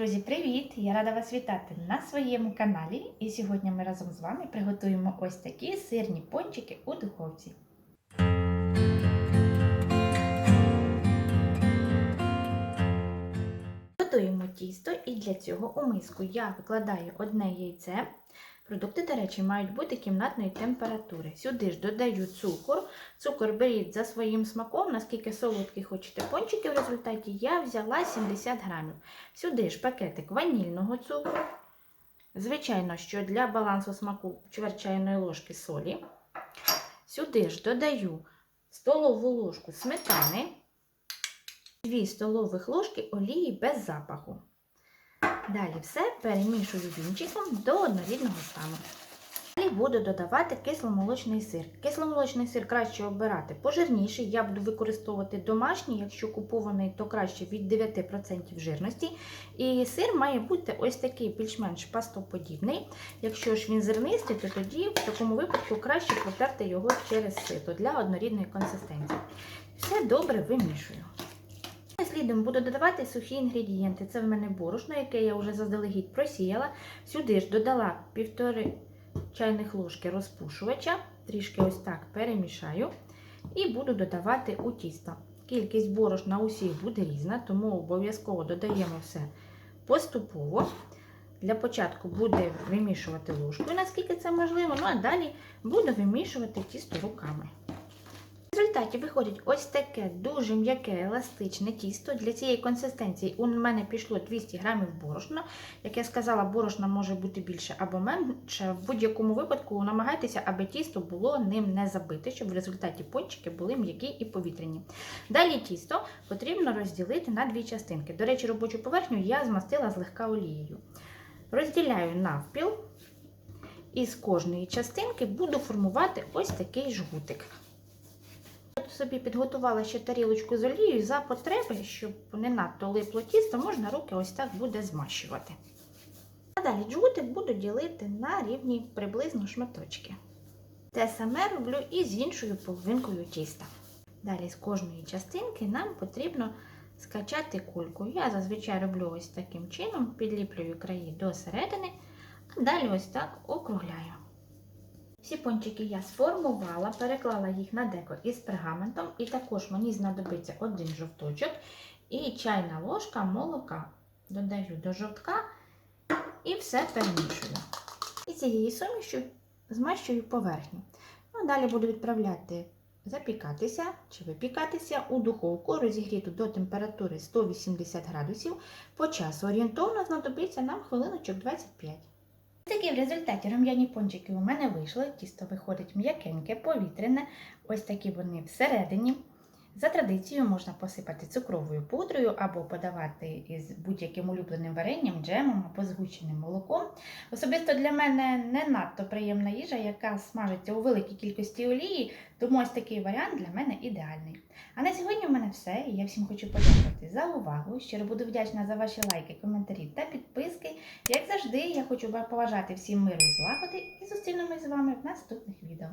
Друзі, привіт! Я рада вас вітати на своєму каналі. І сьогодні ми разом з вами приготуємо ось такі сирні пончики у духовці. Готуємо тісто і для цього у миску я викладаю одне яйце. Продукти, до речі, мають бути кімнатної температури. Сюди ж додаю цукор. Цукор беріть за своїм смаком, наскільки солодкі хочете пончики в результаті, я взяла 70 грамів. Сюди ж пакетик ванільного цукру. Звичайно, що для балансу смаку чверть чайної ложки солі. Сюди ж додаю столову ложку сметани, 2 столових ложки олії без запаху. Далі все перемішую вінчиком до однорідного стану. Далі буду додавати кисломолочний сир. Кисломолочний сир краще обирати пожирніший. Я буду використовувати домашній, якщо купований, то краще від 9% жирності. І сир має бути ось такий більш-менш пастоподібний. Якщо ж він зернистий, то тоді в такому випадку краще протерти його через сито для однорідної консистенції. Все добре вимішую. Слідом буду додавати сухі інгредієнти. Це в мене борошно, яке я вже заздалегідь просіяла. Сюди ж додала півтори чайних ложки розпушувача, трішки ось так перемішаю. І буду додавати у тісто. Кількість борошна усіх буде різна, тому обов'язково додаємо все поступово. Для початку буде вимішувати ложкою, наскільки це можливо, ну а далі буду вимішувати тісто руками. В результаті виходить ось таке дуже м'яке еластичне тісто. Для цієї консистенції у мене пішло 200 грамів борошна. Як я сказала, борошна може бути більше або менше. В будь-якому випадку намагайтеся, аби тісто було ним не забите, щоб в результаті пончики були м'які і повітряні. Далі тісто потрібно розділити на дві частинки. До речі, робочу поверхню я змастила злегка олією. Розділяю навпіл. І з кожної частинки буду формувати ось такий жгутик собі підготувала ще тарілочку з олією за потреби, щоб не надто липло тісто, можна руки ось так буде змащувати. А далі джгутик буду ділити на рівні приблизно шматочки. Те саме роблю і з іншою половинкою тіста. Далі з кожної частинки нам потрібно скачати кульку. Я зазвичай роблю ось таким чином, підліплюю краї до середини, а далі ось так округляю. Всі пончики я сформувала, переклала їх на деко із пергаментом, і також мені знадобиться один жовточок і чайна ложка молока. Додаю до жовтка і все перемішую. І цією сумішю змащую поверхню. Ну, Далі буду відправляти запікатися чи випікатися у духовку, розігріту до температури 180 градусів. По часу орієнтовно знадобиться нам хвилиночок 25. Такі в результаті рум'яні пончики у мене вийшли. Тісто виходить м'якеньке, повітряне. Ось такі вони всередині. За традицією можна посипати цукровою пудрою або подавати із будь-яким улюбленим варенням, джемом або згущеним молоком. Особисто для мене не надто приємна їжа, яка смажиться у великій кількості олії, тому ось такий варіант для мене ідеальний. А на сьогодні в мене все. Я всім хочу подякувати за увагу. Щиро буду вдячна за ваші лайки, коментарі та завжди, я хочу поважати всім миру і злагоди і зустрінемось з вами в наступних відео.